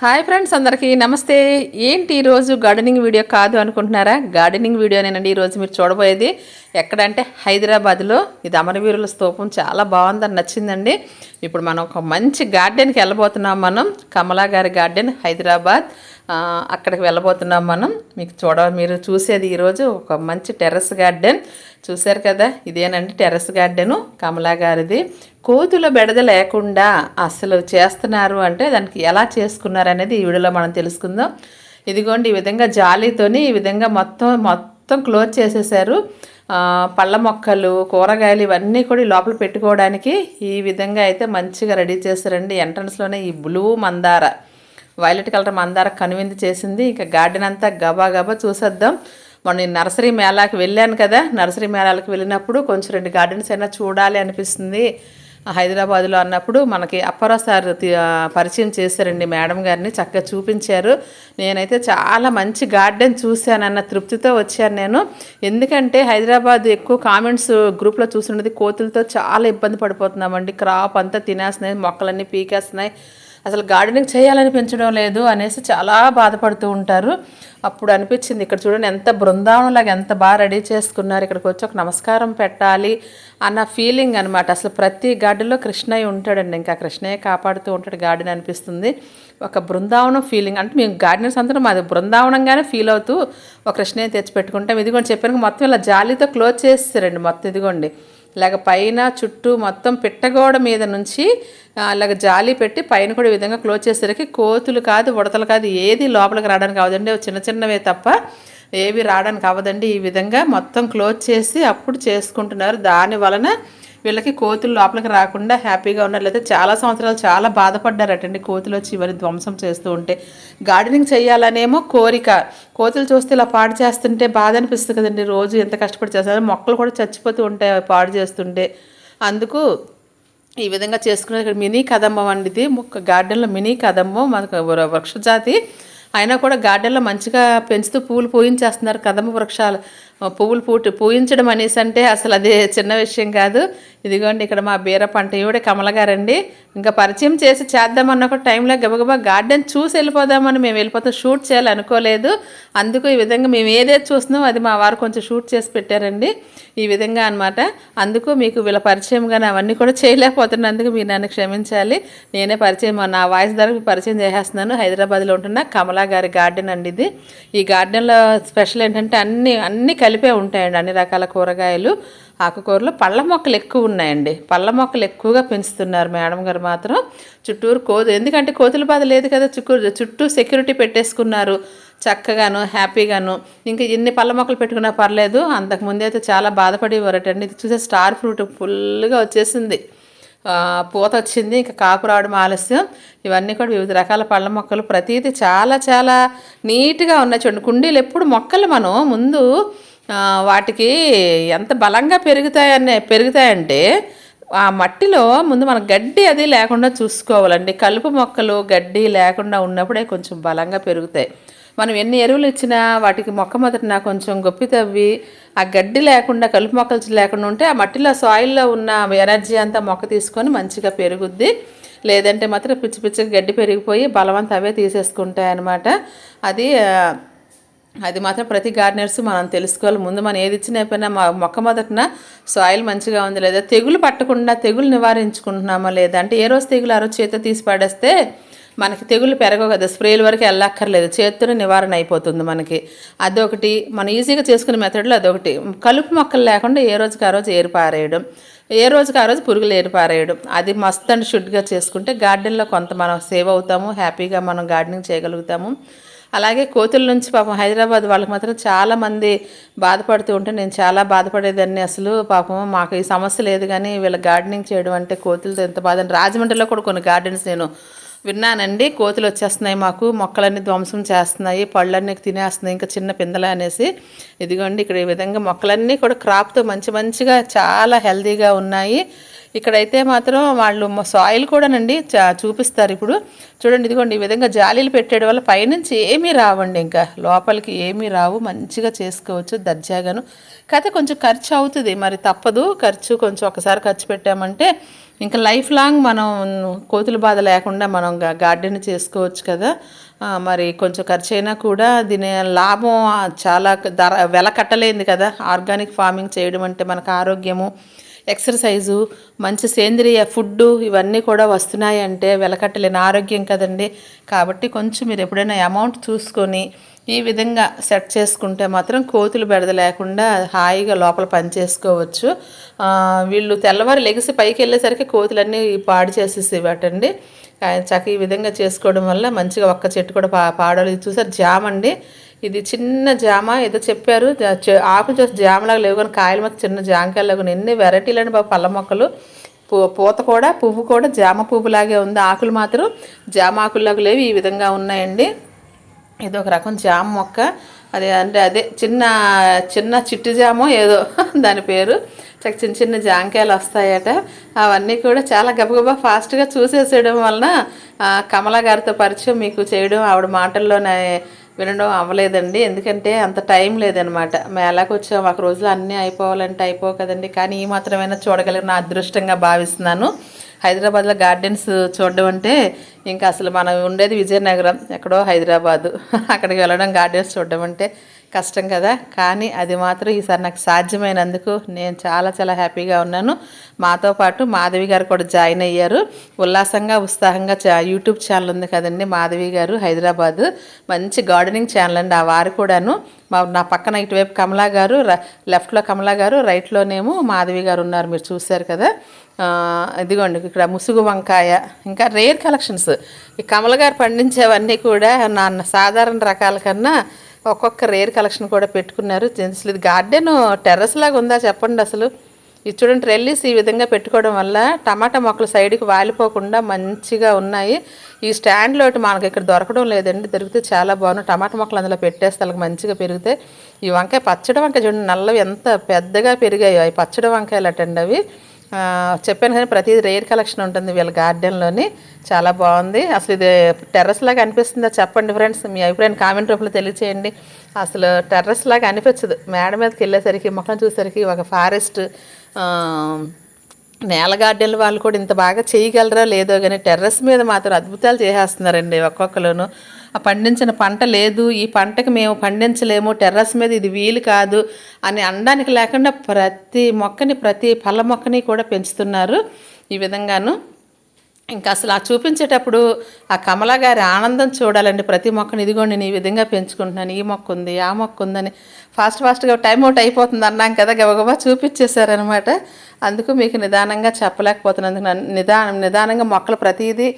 Hi friends అందరికీ నమస్తే. ఏంటి ఈరోజు గార్డెనింగ్ వీడియో కాదు అనుకుంటున్నారా? గార్డెనింగ్ వీడియోనేనండి ఈరోజు మీరు చూడబోయేది. ఎక్కడంటే హైదరాబాద్లో. ఇది అమరవీరుల స్తూపం చాలా బాగుందని నచ్చిందండి. ఇప్పుడు మనం ఒక మంచి గార్డెన్కి వెళ్ళబోతున్నాం మనం. కమలా గారి గార్డెన్ హైదరాబాద్. అక్కడికి వెళ్ళబోతున్నాం మనం. మీకు చూడ మీరు చూసేది ఈరోజు ఒక మంచి టెర్రస్ గార్డెన్. చూశారు కదా? ఇదేనండి టెర్రస్ గార్డెను కమలా గారిది. కోతుల బెడద లేకుండా అసలు చేస్తున్నారు అంటే దానికి ఎలా చేసుకున్నారు అనేది ఈ వీడియోలో మనం తెలుసుకుందాం. ఇదిగోండి ఈ విధంగా జాలీతోని ఈ విధంగా మొత్తం మొత్తం క్లోజ్ చేసేసారు. పళ్ళ మొక్కలు కూరగాయలు ఇవన్నీ కూడా లోపల పెట్టుకోవడానికి ఈ విధంగా అయితే మంచిగా రెడీ చేశారండి. ఎంట్రన్స్లోనే ఈ బ్లూ మందార వైలెట్ కలర్ మందార కనువిందు చేసింది. ఇంకా గార్డెన్ అంతా గబా గబా చూసేద్దాం. మొన్న నేను నర్సరీ మేళాకి వెళ్ళాను కదా. నర్సరీ మేళాలకు వెళ్ళినప్పుడు కొంచెం రెండు గార్డెన్స్ అయినా చూడాలి అనిపిస్తుంది. హైదరాబాద్లో అన్నప్పుడు మనకి అప్పారావు సార్ పరిచయం చేశారండి మేడం గారిని. చక్కగా చూపించారు. నేనైతే చాలా మంచి గార్డెన్ చూశానన్న తృప్తితో వచ్చాను నేను. ఎందుకంటే హైదరాబాద్ ఎక్కువ కామెంట్స్ గ్రూప్లో చూస్తున్నది కోతులతో చాలా ఇబ్బంది పడిపోతున్నామండి. క్రాప్ అంతా తినేస్తున్నాయి మొక్కలన్నీ పీకేస్తున్నాయి. అసలు గార్డెనింగ్ చేయాలనిపించడం లేదు అనేసి చాలా బాధపడుతూ ఉంటారు. అప్పుడు అనిపించింది ఇక్కడ చూడండి ఎంత బృందావనంలాగా ఎంత బాగా రెడీ చేసుకున్నారు ఇక్కడికి వచ్చి ఒక నమస్కారం పెట్టాలి అన్న ఫీలింగ్ అనమాట అసలు ప్రతి గార్డెన్లో కృష్ణయ్య ఉంటాడండి. ఇంకా కృష్ణయ్య కాపాడుతూ ఉంటాడు గార్డెన్ అనిపిస్తుంది. ఒక బృందావనం ఫీలింగ్ అంటే మేము గార్డెన్స్ అందరం మాది బృందావనంగానే ఫీల్ అవుతూ ఒక కృష్ణయ్య తెచ్చి పెట్టుకుంటాం ఇదిగోండి చెప్పాను మొత్తం ఇలా జాలీతో క్లోజ్ చేస్తారండి మొత్తం ఇదిగోండి. ఇలాగ పైన చుట్టూ మొత్తం పిట్టగోడ మీద నుంచి అలాగ జాలి పెట్టి పైన కూడా ఈ విధంగా క్లోజ్ చేసేసరికి కోతులు కాదు ఉడతలు కాదు ఏది లోపలికి రావడానికి అవదండి. చిన్న చిన్నవే తప్ప ఏవి రావడానికి అవ్వదండి ఈ విధంగా మొత్తం క్లోజ్ చేసి అప్పుడు చేసుకుంటున్నారు. దాని వలన వీళ్ళకి కోతులు లోపలికి రాకుండా హ్యాపీగా ఉన్నారు. లేకపోతే చాలా సంవత్సరాలు చాలా బాధపడ్డారటండి కోతులు వచ్చి ఇవన్నీ ధ్వంసం చేస్తూ ఉంటే. గార్డెనింగ్ చేయాలనేమో కోరిక. కోతులు చూస్తే ఇలా పాడు చేస్తుంటే బాధ అనిపిస్తుంది కదండి. రోజు ఎంత కష్టపడి చేస్తారు. మొక్కలు కూడా చచ్చిపోతూ ఉంటాయి పాడు చేస్తుంటే. అందుకు ఈ విధంగా చేసుకునేది ఇక్కడ మినీ కదంబం అండి ఇది. ముక్క గార్డెన్లో మినీ కదంబం మనకు వృ- వృక్షజాతి అయినా కూడా గార్డెన్లో మంచిగా పెంచుతూ పూలు పూయించేస్తున్నారు కదంబ వృక్షాలు. పువ్వులు పూటి పూయించడం అనేసి అంటే అసలు అది చిన్న విషయం కాదు. ఇదిగోండి ఇక్కడ మా బీర పంట ఈవిడే కమల గారండి. ఇంకా పరిచయం చేసి చేద్దామన్న ఒక టైంలో గబగబా గార్డెన్ చూసి వెళ్ళిపోదామని మేము వెళ్ళిపోతాం షూట్ చేయాలి అనుకోలేదు అందుకు ఈ విధంగా మేము ఏదైతే చూస్తున్నాం అది మా వారు కొంచెం షూట్ చేసి పెట్టారండి. ఈ విధంగా అన్నమాట. అందుకు మీకు వీళ్ళ పరిచయం కానీ అవన్నీ కూడా చేయలేకపోతున్నందుకు మీరు నన్ను క్షమించాలి. నేనే పరిచయం నా వాయిస్ ద్వారా పరిచయం చేసేస్తున్నాను. హైదరాబాద్లో ఉంటున్న కమలా గారి గార్డెన్ అండి ఇది. ఈ గార్డెన్లో స్పెషల్ ఏంటంటే అన్ని అన్ని కలిపే ఉంటాయండి అన్ని రకాల కూరగాయలు ఆకుకూరలు. పళ్ళ మొక్కలు ఎక్కువ ఉన్నాయండి. పళ్ళ మొక్కలు ఎక్కువగా పెంచుతున్నారు మేడం గారు మాత్రం. చుట్టూరు కోతు ఎందుకంటే కోతుల బాధ లేదు కదా చుట్టూ చుట్టూ సెక్యూరిటీ పెట్టేసుకున్నారు చక్కగాను హ్యాపీగాను. ఇంకా ఎన్ని పళ్ళ మొక్కలు పెట్టుకున్నా పర్లేదు. అంతకుముందు అయితే చాలా బాధపడేవారటండి ఇది చూసే స్టార్ ఫ్రూట్ ఫుల్గా వచ్చేసింది. పూత వచ్చింది ఇంకా కాపు రావడం ఆలస్యం. ఇవన్నీ కూడా వివిధ రకాల పళ్ళ మొక్కలు. ప్రతిదీ చాలా చాలా నీట్గా ఉన్నాయి చూడండి. కుండీలు ఎప్పుడు మొక్కలు మనం ముందు వాటికి ఎంత బలంగా పెరుగుతాయనే పెరుగుతాయంటే ఆ మట్టిలో ముందు మన గడ్డి అది లేకుండా చూసుకోవాలండి. కలుపు మొక్కలు గడ్డి లేకుండా ఉన్నప్పుడే కొంచెం బలంగా పెరుగుతాయి. మనం ఎన్ని ఎరువులు ఇచ్చినా వాటికి మొక్క మొదటిన కొంచెం గొప్పి తవ్వి ఆ గడ్డి లేకుండా కలుపు మొక్కలు లేకుండా ఉంటే ఆ మట్టిలో సాయిల్లో ఉన్న ఎనర్జీ అంతా మొక్క తీసుకొని మంచిగా పెరుగుద్ది. లేదంటే మాత్రం పిచ్చి పిచ్చిగా గడ్డి పెరిగిపోయి బలవంత అవే తీసేసుకుంటాయి అన్నమాట అది అది మాత్రం ప్రతి గార్డెనర్స్ మనం తెలుసుకోవాలి. ముందు మనం ఏది ఇచ్చినా అయిపోయినా మా మొక్క మొదటిన సాయిల్ మంచిగా ఉంది లేదా తెగులు పట్టకుండా తెగులు నివారించుకుంటున్నామా లేదా అంటే ఏ రోజు తెగులు ఆ రోజు చేత తీసి పడేస్తే మనకి తెగులు పెరగవు కదా. స్ప్రేల వరకు వెళ్ళక్కర్లేదు. చేత్తోనే నివారణ అయిపోతుంది మనకి. అదొకటి. మనం ఈజీగా చేసుకునే మెథడ్లో అదొకటి. కలుపు మొక్కలు లేకుండా ఏ రోజుకి ఆ రోజు ఏరుపారేయడం ఏ రోజుకి ఆ రోజు పురుగులు ఏరుపారేయడం అది మస్త్ అండ్ షుడ్గా చేసుకుంటే గార్డెన్లో కొంత మనం సేవ్ అవుతాము. హ్యాపీగా మనం గార్డెనింగ్ చేయగలుగుతాము. అలాగే కోతుల నుంచి పాపం హైదరాబాద్ వాళ్ళకి మాత్రం చాలా మంది బాధపడుతూ ఉంటే నేను చాలా బాధపడేదాన్ని అసలు పాపం. మాకు ఈ సమస్య లేదు కానీ వీళ్ళ గార్డెనింగ్ చేయడం అంటే కోతులతో ఎంత బాధ. రాజమండ్రిలో కూడా కొన్ని గార్డెన్స్ నేను విన్నానండి. కోతులు వచ్చేస్తున్నాయి మాకు మొక్కలన్నీ ధ్వంసం చేస్తున్నాయి పళ్ళన్నీ తినేస్తున్నాయి ఇంకా చిన్న పిందెలు అనేసి. ఇదిగోండి ఇక్కడ ఈ విధంగా మొక్కలన్నీ కూడా క్రాప్తో మంచి మంచిగా చాలా హెల్తీగా ఉన్నాయి. ఇక్కడైతే మాత్రం వాళ్ళు సాయిల్ కూడానండి చా- చూపిస్తారు ఇప్పుడు. చూడండి ఇదిగోండి ఈ విధంగా జాలీలు పెట్టేయడం వల్ల పైనుంచి ఏమీ రావండి ఇంకా. లోపలికి ఏమీ రావు మంచిగా చేసుకోవచ్చు దర్జాగాను. కాకపోతే కొంచెం ఖర్చు అవుతుంది. మరి తప్పదు. ఖర్చు కొంచెం ఒకసారి ఖర్చు పెట్టామంటే ఇంకా లైఫ్ లాంగ్ మనం కోతుల బాధ లేకుండా మనం గార్డెన్ చేసుకోవచ్చు కదా. మరి కొంచెం ఖర్చు అయినా కూడా దీని లాభం చాలా ధర వెల కట్టలేంది కదా. ఆర్గానిక్ ఫార్మింగ్ చేయడం అంటే మనకు ఆరోగ్యము ఎక్సర్సైజు మంచి సేంద్రియ ఫుడ్ ఇవన్నీ కూడా వస్తున్నాయి అంటే వెలకట్టలేని ఆరోగ్యం కదండి. కాబట్టి కొంచెం మీరు ఎప్పుడైనా అమౌంట్ చూసుకొని ఈ విధంగా సెట్ చేసుకుంటే మాత్రం కోతులు బెడద లేకుండా హాయిగా లోపల పని చేసుకోవచ్చు. వీళ్ళు తెల్లవారు లెగిసి పైకి వెళ్ళేసరికి కోతులన్నీ పాడు చేసేసి ఇవ్వటండి చక్క ఈ విధంగా చేసుకోవడం వల్ల మంచిగా ఒక్క చెట్టు కూడా పా పాడాలి చూసారు జామ అండి. ఇది చిన్న జామ ఏదో చెప్పారు. ఆకులు చూసి జామలాగా లేవు కానీ కాయలు మాత్రం చిన్న జామకాయలు కానీ ఎన్ని వెరైటీలు బాబు పళ్ళ మొక్కలు. పూ పూత కూడా పువ్వు కూడా జామ పువ్వులాగే ఉంది. ఆకులు మాత్రం జామ ఆకుల్లాగా లేవు. ఈ విధంగా ఉన్నాయండి. ఇది ఒక రకం జామ మొక్క. అది అంటే అదే చిన్న చిన్న చిట్టు జామో ఏదో దాని పేరు. చక్క చిన్న చిన్న జాంకాయలు వస్తాయట. అవన్నీ కూడా చాలా గబగబా ఫాస్ట్గా చూసేసేయడం వలన కమలా గారితో పరిచయం మీకు చేయడం ఆవిడ మాటల్లోనే వినడం అవ్వలేదండి. ఎందుకంటే అంత టైం లేదనమాట. మేళాకు వచ్చాం ఒక రోజులో అన్నీ అయిపోవాలంటే అయిపోవు కదండి. కానీ ఈ మాత్రమైనా చూడగలిగిన నా అదృష్టంగా భావిస్తున్నాను. హైదరాబాద్లో గార్డెన్స్ చూడడం అంటే ఇంకా అసలు మనం ఉండేది విజయనగరం ఎక్కడో హైదరాబాదు. అక్కడికి వెళ్ళడం గార్డెన్స్ చూడడం అంటే కష్టం కదా. కానీ అది మాత్రం ఈసారి నాకు సాధ్యమైనందుకు నేను చాలా చాలా హ్యాపీగా ఉన్నాను. మాతో పాటు మాధవి గారు కూడా జాయిన్ అయ్యారు. ఉల్లాసంగా ఉత్సాహంగా చా- యూట్యూబ్ ఛానల్ ఉంది కదండి మాధవి గారు హైదరాబాదు. మంచి గార్డెనింగ్ ఛానల్ అండి ఆ వారు కూడాను. మా నా పక్కన ఇటువైపు కమలా గారు లెఫ్ట్లో కమలా గారు రైట్లోనేమో మాధవి గారు ఉన్నారు మీరు చూశారు కదా. ఇదిగోండి ఇక్కడ ముసుగు వంకాయ ఇంకా రేర్ కలెక్షన్స్. ఈ కమల గారు పండించేవన్నీ కూడా నా సాధారణ రకాల కన్నా ఒక్కొక్క రేర్ కలెక్షన్ కూడా పెట్టుకున్నారు. అసలు ఇది గార్డెన్ టెర్రస్ లాగా ఉందా చెప్పండి అసలు. ఇది చూడండి ట్రెల్లీస్ ఈ విధంగా పెట్టుకోవడం వల్ల టమాటా మొక్కలు సైడ్కి వాలిపోకుండా మంచిగా ఉన్నాయి. ఈ స్టాండ్లో ఒకటి మనకి ఇక్కడ దొరకడం లేదండి. దొరికితే చాలా బాగున్నాయి. టమాటా మొక్కలు అందులో పెట్టేస్తే వాళ్ళకి మంచిగా పెరుగుతాయి. ఈ వంకాయ పచ్చడి వంకాయ చూడండి నల్లవి ఎంత పెద్దగా పెరిగాయో. అవి పచ్చడి వంకాయలు అటండి అవి. చెప్పాను కానీ ప్రతిదీ రేర్ కలెక్షన్ ఉంటుంది వీళ్ళ గార్డెన్లోని. చాలా బాగుంది. అసలు ఇది టెర్రస్ లాగా అనిపిస్తుందా చెప్పండి ఫ్రెండ్స్. మీ అభిప్రాయం కామెంట్ రూపంలో తెలియచేయండి. అసలు టెర్రస్ లాగా అనిపించదు. మేడ మీదకి వెళ్ళేసరికి మొక్కలు చూసేసరికి ఒక ఫారెస్ట్ నేల గార్డెన్ వాళ్ళు కూడా ఇంత బాగా చేయగలరా లేదో కానీ టెర్రస్ మీద మాత్రం అద్భుతాలు చేసేస్తున్నారండి ఒక్కొక్కరును ఆ పండించిన పంట లేదు ఈ పంటకి మేము పండించలేము టెర్రస్ మీద ఇది వీలు కాదు అని అనడానికి లేకుండా ప్రతి మొక్కని ప్రతి పళ్ళ మొక్కని కూడా పెంచుతున్నారు ఈ విధంగాను. ఇంకా అసలు ఆ చూపించేటప్పుడు ఆ కమల గారి ఆనందం చూడాలండి. ప్రతి మొక్కని ఇదిగోండి నేను ఈ విధంగా పెంచుకుంటున్నాను ఈ మొక్క ఉంది ఆ మొక్క ఉందని ఫాస్ట్ ఫాస్ట్గా టైం అవుట్ అయిపోతుంది అన్నాం కదా గబగబా చూపించేశారనమాట అందుకు మీకు నిదానంగా చెప్పలేకపోతున్నందుకు నన్ను నిదానం నిదానంగా మొక్కలు ప్రతిదీ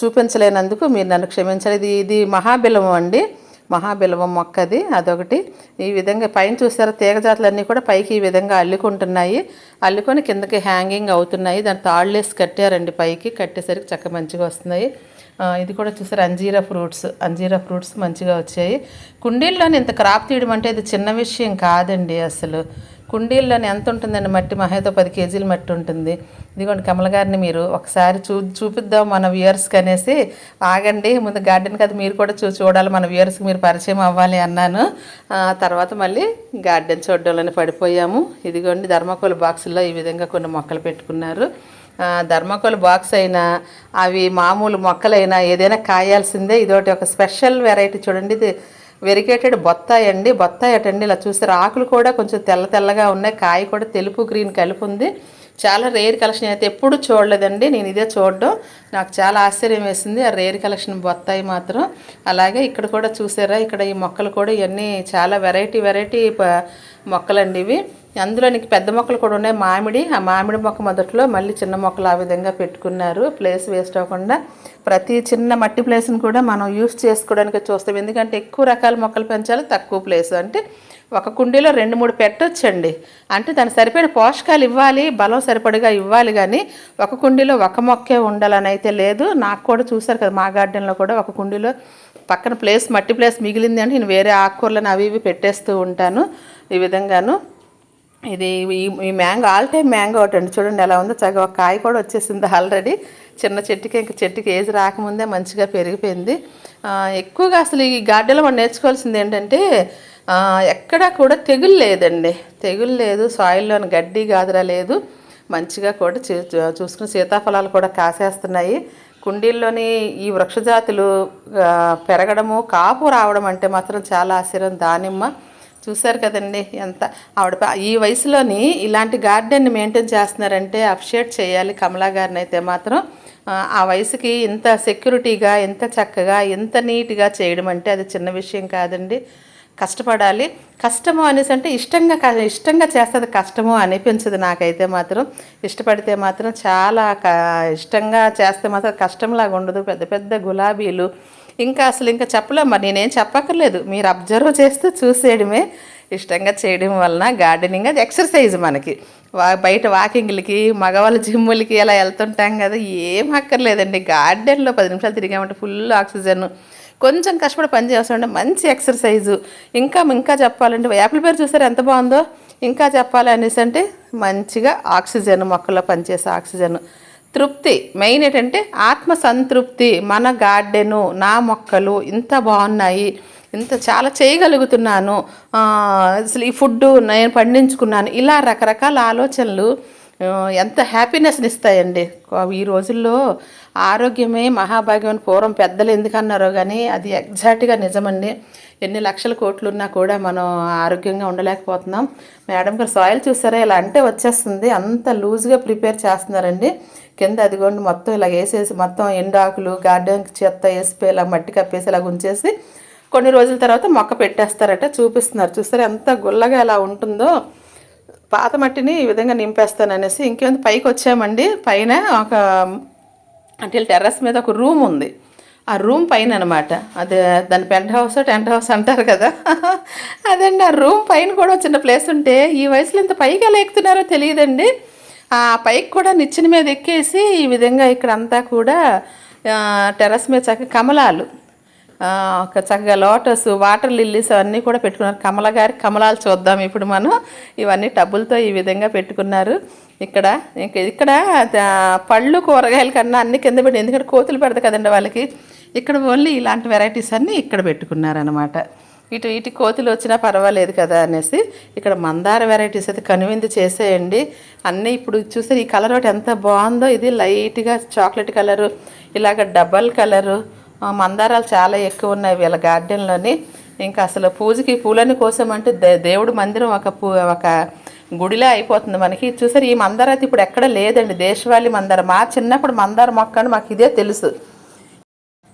చూపించలేనందుకు మీరు నన్ను క్షమించాలి. ఇది ఇది మహాబిలం అండి. మహాబిలవం మొక్కది అదొకటి. ఈ విధంగా పైన చూసారా తీగజాతులన్నీ కూడా పైకి ఈ విధంగా అల్లుకుంటున్నాయి. అల్లుకొని కిందకి హ్యాంగింగ్ అవుతున్నాయి. దాని తాళ్ళేసి కట్టారండి పైకి. కట్టేసరికి చక్క మంచిగా వస్తున్నాయి. ఇది కూడా చూసారు? అంజీరా ఫ్రూట్స్. అంజీరా ఫ్రూట్స్ మంచిగా వచ్చాయి. కుండీల్లోని ఇంత క్రాప్ తీయడం అంటే ఇది చిన్న విషయం కాదండి అసలు. కుండీల్లోని ఎంత ఉంటుందండి? మట్టి మహాయితో పది కేజీల మట్టి ఉంటుంది. ఇదిగోండి కమల గారిని మీరు ఒకసారి చూ చూపిద్దాం మన వ్యూయర్స్కి అనేసి. ఆగండి ముందు గార్డెన్ కదా మీరు కూడా చూ చూడాలి. మన వ్యూయర్స్కి మీరు పరిచయం అవ్వాలి అన్నాను. తర్వాత మళ్ళీ గార్డెన్ చూడడంలోనే పడిపోయాము. ఇదిగోండి ధర్మకోల బాక్సుల్లో ఈ విధంగా కొన్ని మొక్కలు పెట్టుకున్నారు. ధర్మకోల్ బాక్స్ అయినా అవి మామూలు మొక్కలైనా ఏదైనా కాయాల్సిందే. ఇదోటి ఒక స్పెషల్ వెరైటీ చూడండి. ఇది వెరికేటెడ్ బొత్తాయి అండి. బొత్తాయి అటండి. ఇలా చూస్తే ఆకులు కూడా కొంచెం తెల్ల తెల్లగా ఉన్నాయి. కాయ కూడా తెలుపు గ్రీన్ కలిపి ఉంది. చాలా రేర్ కలెక్షన్ అయితే ఎప్పుడు చూడలేదండి. నేను ఇదే చూడడం. నాకు చాలా ఆశ్చర్యం వేసింది. ఆ రేర్ కలెక్షన్ బొత్తాయి మాత్రం. అలాగే ఇక్కడ కూడా చూసారా ఇక్కడ ఈ మొక్కలు కూడా ఇవన్నీ చాలా వెరైటీ వెరైటీ మొక్కలండి ఇవి. అందులోనికి పెద్ద మొక్కలు కూడా ఉన్నాయి. మామిడి ఆ మామిడి మొక్క మొదట్లో మళ్ళీ చిన్న మొక్కలు ఆ విధంగా పెట్టుకున్నారు. ప్లేస్ వేస్ట్ అవ్వకుండా. ప్రతి చిన్న మట్టి ప్లేస్ని కూడా మనం యూస్ చేసుకోవడానికి చూస్తాం. ఎందుకంటే ఎక్కువ రకాల మొక్కలు పెంచాలి తక్కువ ప్లేస్ అంటే ఒక కుండీలో రెండు మూడు పెట్టొచ్చండి. అంటే దానికి సరిపోయిన పోషకాలు ఇవ్వాలి బలం సరిపడిగా ఇవ్వాలి కానీ ఒక కుండీలో ఒక మొక్కే ఉండాలని అయితే లేదు. నాకు కూడా చూసారు కదా మా గార్డెన్లో కూడా ఒక కుండీలో పక్కన ప్లేస్ మట్టి ప్లేస్ మిగిలింది అంటే నేను వేరే ఆకుకూరలను అవి ఇవి పెట్టేస్తూ ఉంటాను ఈ విధంగాను. ఇది ఈ ఈ మ్యాంగో ఆల్ టైమ్ మ్యాంగో ఒకటి అండి చూడండి ఎలా ఉందో చక్కగా ఒక కాయ కూడా వచ్చేసింది ఆల్రెడీ. చిన్న చెట్టుకి ఇంకా చెట్టుకి ఏజ్ రాకముందే మంచిగా పెరిగిపోయింది. ఎక్కువగా అసలు ఈ గార్డెన్లో మనం నేర్చుకోవాల్సింది ఏంటంటే ఎక్కడా కూడా తెగులు లేదండి. తెగులు లేదు సాయిల్లోని గడ్డి గాదరా లేదు. మంచిగా కూడా చూసుకుని సీతాఫలాలు కూడా కాసేస్తున్నాయి. కుండీల్లోని ఈ వృక్షజాతులు పెరగడము కాపు రావడం అంటే మాత్రం చాలా ఆశ్చర్యం దానిమ్మ. చూశారు కదండి ఎంత. ఆవిడ ఈ వయసులోని ఇలాంటి గార్డెన్ని మెయింటైన్ చేస్తున్నారంటే అప్షేట్ చేయాలి కమలా గారిని అయితే మాత్రం. ఆ, వయసుకి ఇంత సెక్యూరిటీగా ఎంత చక్కగా ఎంత నీట్గా చేయడం అంటే అది చిన్న విషయం కాదండి. కష్టపడాలి. కష్టము అనేసి అంటే ఇష్టంగా క- ఇష్టంగా చేస్తుంది కష్టము అనిపించదు నాకైతే మాత్రం. ఇష్టపడితే మాత్రం చాలా ఇష్టంగా చేస్తే మాత్రం కష్టంలాగా ఉండదు. పెద్ద పెద్ద గులాబీలు. ఇంకా అసలు ఇంకా చెప్పలేం. మరి నేనేం చెప్పక్కర్లేదు. మీరు అబ్జర్వ్ చేస్తూ చూసేయడమే. ఇష్టంగా చేయడం వలన గార్డెనింగ్ అది ఎక్సర్సైజ్ మనకి. వా బయట వాకింగ్లకి మగవాళ్ళ జిమ్ములకి అలా వెళ్తుంటాం కదా ఏం అక్కర్లేదండి. గార్డెన్లో పది నిమిషాలు తిరిగామంటే ఫుల్ ఆక్సిజన్. కొంచెం కష్టపడి పని చేస్తుంటే మంచి ఎక్సర్సైజు. ఇంకా ఇంకా చెప్పాలంటే యాపిల్ పేరు చూసారు? ఎంత బాగుందో? ఇంకా చెప్పాలి అనేసి అంటే మంచిగా ఆక్సిజన్ మొక్కల్లో పనిచేసే ఆక్సిజన్. తృప్తి. మెయిన్ ఏంటంటే ఆత్మ సంతృప్తి. మన గార్డెను నా మొక్కలు ఇంత బాగున్నాయి. ఇంత చాలా చేయగలుగుతున్నాను. అసలు ఈ ఫుడ్ నేను పండించుకున్నాను. ఇలా రకరకాల ఆలోచనలు ఎంత హ్యాపీనెస్ని ఇస్తాయండి. ఈ రోజుల్లో ఆరోగ్యమే మహాభాగ్యం పూర్వం పెద్దలు ఎందుకన్నారో కానీ అది ఎగ్జాక్ట్గా నిజమండి. ఎన్ని లక్షల కోట్లు ఉన్నా కూడా మనం ఆరోగ్యంగా ఉండలేకపోతున్నాం. మేడం గారు సాయిల్ చూసారా? ఇలా అంటే వచ్చేస్తుంది. అంత లూజ్గా ప్రిపేర్ చేస్తున్నారండి. కింద అదిగోండి మొత్తం ఇలా వేసేసి మొత్తం ఎండాకులు గార్డెన్ చెత్త వేసిపోయి ఇలా మట్టి కప్పేసి ఇలా ఉంచేసి కొన్ని రోజుల తర్వాత మొక్క పెట్టేస్తారట చూపిస్తున్నారు. చూస్తారు ఎంత గుల్లగా ఎలా ఉంటుందో. పాత మట్టిని ఈ విధంగా నింపేస్తాను అనేసి ఇంకేంది పైకి వచ్చామండి. పైన ఒక అంటే టెర్రస్ మీద ఒక రూమ్ ఉంది. ఆ రూమ్ పైన అనమాట అదే దాని పెంట్ హౌస్ టెంట్ హౌస్ అంటారు కదా. అదండి ఆ రూమ్ పైన కూడా చిన్న ప్లేస్ ఉంటే ఈ వయసులో ఇంత పైకి ఎలా ఎక్కుతున్నారో తెలియదండి. ఆ పైకి కూడా నిచ్చెన మీద ఎక్కేసి ఈ విధంగా ఇక్కడ అంతా కూడా టెర్రస్ మీద చక్క కమలాలు చక్కగా లోటస్ వాటర్ లిల్లీస్ అవన్నీ కూడా పెట్టుకున్నారు. కమల గారి కమలాలు చూద్దాం ఇప్పుడు మనం. ఇవన్నీ టబ్బులతో ఈ విధంగా పెట్టుకున్నారు. ఇక్కడ ఇక్కడ పళ్ళు కూరగాయల కన్నా అన్ని కింద పెట్టి ఎందుకంటే కోతులు పెడతాయి కదండి వాళ్ళకి. ఇక్కడ ఓన్లీ ఇలాంటి వెరైటీస్ అన్నీ ఇక్కడ పెట్టుకున్నారనమాట ఇటు ఇటు కోతులు వచ్చినా పర్వాలేదు కదా అనేసి ఇక్కడ మందార వెరైటీస్ అయితే కనువిందు చేసేయండి. అన్నీ ఇప్పుడు చూస్తే ఈ కలర్ ఒకటి ఎంత బాగుందో. ఇది లైట్గా చాక్లెట్ కలరు ఇలాగ డబల్ కలరు మందారాలు చాలా ఎక్కువ ఉన్నాయి వీళ్ళ గార్డెన్లోని. ఇంకా అసలు పూజకి పూలని కోసమంటే దే- దేవుడు మందిరం ఒక పూ ఒక గుడిలా అయిపోతుంది మనకి. చూసారు ఈ మందార అయితే ఇప్పుడు ఎక్కడ లేదండి. దేశవాళీ మందార. మా చిన్నప్పుడు మందార మొక్క అని మాకు ఇదే తెలుసు.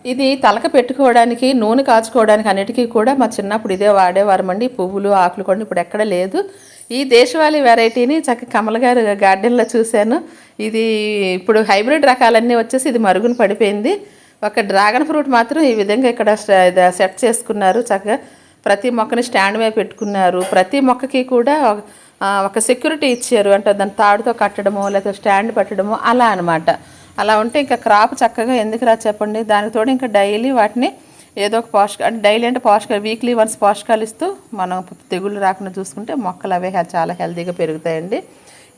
ఇది తలక పెట్టుకోవడానికి నూనె కాచుకోవడానికి అన్నిటికీ కూడా మా చిన్నప్పుడు ఇదే వాడేవారమండి. పువ్వులు ఆకులు కూడా ఇప్పుడు ఎక్కడ లేదు. ఈ దేశవాళీ వెరైటీని చక్క కమల గారు గార్డెన్లో చూశాను. ఇది ఇప్పుడు హైబ్రిడ్ రకాలన్నీ వచ్చేసి ఇది మరుగున పడిపోయింది. ఒక డ్రాగన్ ఫ్రూట్ మాత్రం ఈ విధంగా ఇక్కడ సెట్ చేసుకున్నారు. చక్కగా ప్రతి మొక్కని స్టాండ్ మీద పెట్టుకున్నారు. ప్రతి మొక్కకి కూడా ఒక- సెక్యూరిటీ ఇచ్చారు. అంటే దాన్ని తాడుతో కట్టడమో లేకపోతే స్టాండ్ పెట్టడమో అలా అనమాట అలా ఉంటే ఇంకా క్రాప్ చక్కగా ఎందుకు రా చెప్పండి? దానికి తోడు ఇంకా డైలీ వాటిని ఏదో ఒక పోషక అంటే డైలీ అంటే పోషక వీక్లీ వన్స్ పోషకాలు ఇస్తూ మనం తెగుళ్ళు రాకుండా చూసుకుంటే మొక్కలు అవే చాలా హెల్తీగా పెరుగుతాయండి.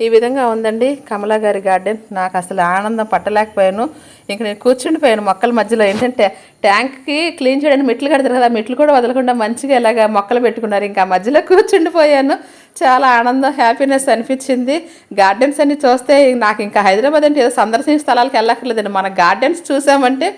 ఈ విధంగా ఉందండి. కమలా గారి గార్డెన్. నాకు అసలు ఆనందం పట్టలేకపోయాను. ఇంక నేను కూర్చుండిపోయాను మొక్కల మధ్యలో. ఏంటంటే ట్యాంక్కి క్లీన్ చేయడానికి మెట్లు కడతారు కదా ఆ మెట్లు కూడా వదలకుండా మంచిగా ఇలాగ మొక్కలు పెట్టుకున్నారు. ఇంకా మధ్యలో కూర్చుండిపోయాను. చాలా ఆనందం హ్యాపీనెస్ అనిపించింది. గార్డెన్స్ అన్ని చూస్తే నాకు ఇంకా హైదరాబాద్ అంటే ఏదో సందర్శన స్థలాలకు వెళ్ళక్కర్లేదండి. మన గార్డెన్స్ చూసామంటే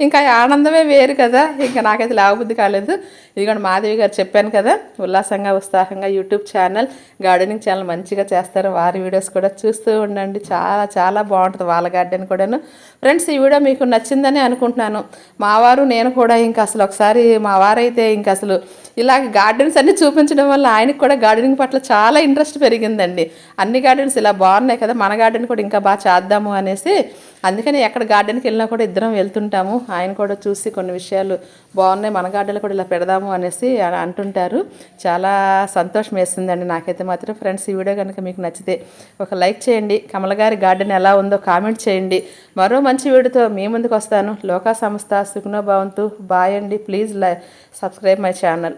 ఇంకా ఆనందమే వేరు కదా. ఇంకా నాకైతే లేవబుద్ధి కాలేదు. ఇదిగోండి మాధవి గారు చెప్పాను కదా ఉల్లాసంగా ఉత్సాహంగా యూట్యూబ్ ఛానల్ గార్డెనింగ్ ఛానల్ మంచిగా చేస్తారు. వారి వీడియోస్ కూడా చూస్తూ ఉండండి. చాలా చాలా బాగుంటుంది వాళ్ళ గార్డెన్ కూడాను. ఫ్రెండ్స్ ఈ వీడియో మీకు నచ్చిందని అనుకుంటున్నాను. మా వారు నేను కూడా ఇంకా అసలు ఒకసారి మా వారైతే ఇంకా అసలు ఇలా గార్డెన్స్ అన్ని చూపించడం వల్ల ఆయనకు కూడా గార్డెనింగ్ పట్ల చాలా ఇంట్రెస్ట్ పెరిగిందండి. అన్ని గార్డెన్స్ ఇలా బాగున్నాయి కదా మన గార్డెన్ కూడా ఇంకా బాగా చేద్దాము అనేసి. అందుకని ఎక్కడ గార్డెన్కి వెళ్ళినా కూడా ఇద్దరం వెళ్తుంటాము. ఆయన కూడా చూసి కొన్ని విషయాలు బాగున్నాయి మన గార్డెన్లో కూడా ఇలా పెడదాము అనేసి అంటుంటారు. చాలా సంతోషం వేస్తుందండి నాకైతే మాత్రం. ఫ్రెండ్స్ ఈ వీడియో కనుక మీకు నచ్చితే ఒక లైక్ చేయండి. కమల గారి గార్డెన్ ఎలా ఉందో కామెంట్ చేయండి. మరో మంచి వీడియోతో మీ ముందుకు వస్తాను. లోకా సంస్థ సుఖనో భావంతు. బాయ్ అండి. Please like subscribe my channel.